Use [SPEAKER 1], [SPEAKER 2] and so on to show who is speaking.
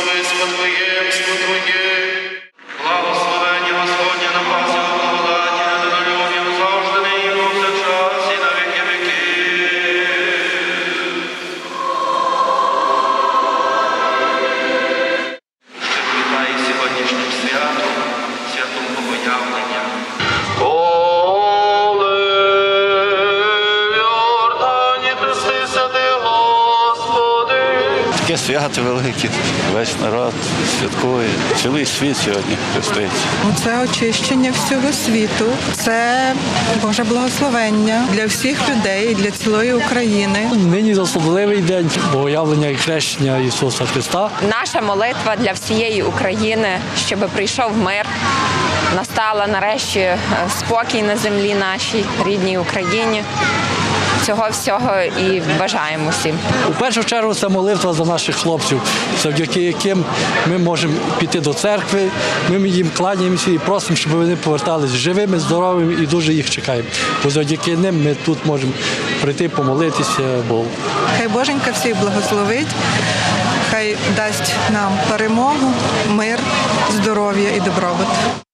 [SPEAKER 1] Господи, сподвоємство Твоє. Свято велике, весь народ святкує. Цілий світ сьогодні хреститься.
[SPEAKER 2] Це очищення всього світу, це Боже благословення для всіх людей, для цілої України.
[SPEAKER 3] Нині особливий день богоявлення і хрещення Ісуса Христа.
[SPEAKER 4] Наша молитва для всієї України, щоб прийшов мир, настала нарешті е, спокій на землі нашій рідній Україні. Цього всього і бажаємо всім.
[SPEAKER 3] У першу чергу це молитва за наших хлопців, завдяки яким ми можемо піти до церкви. Ми їм кланяємося і просимо, щоб вони повертались живими, здоровими і дуже їх чекаємо. Бо завдяки ним ми тут можемо прийти помолитися Богу.
[SPEAKER 2] Хай Боженька всіх благословить, хай дасть нам перемогу, мир, здоров'я і добробут.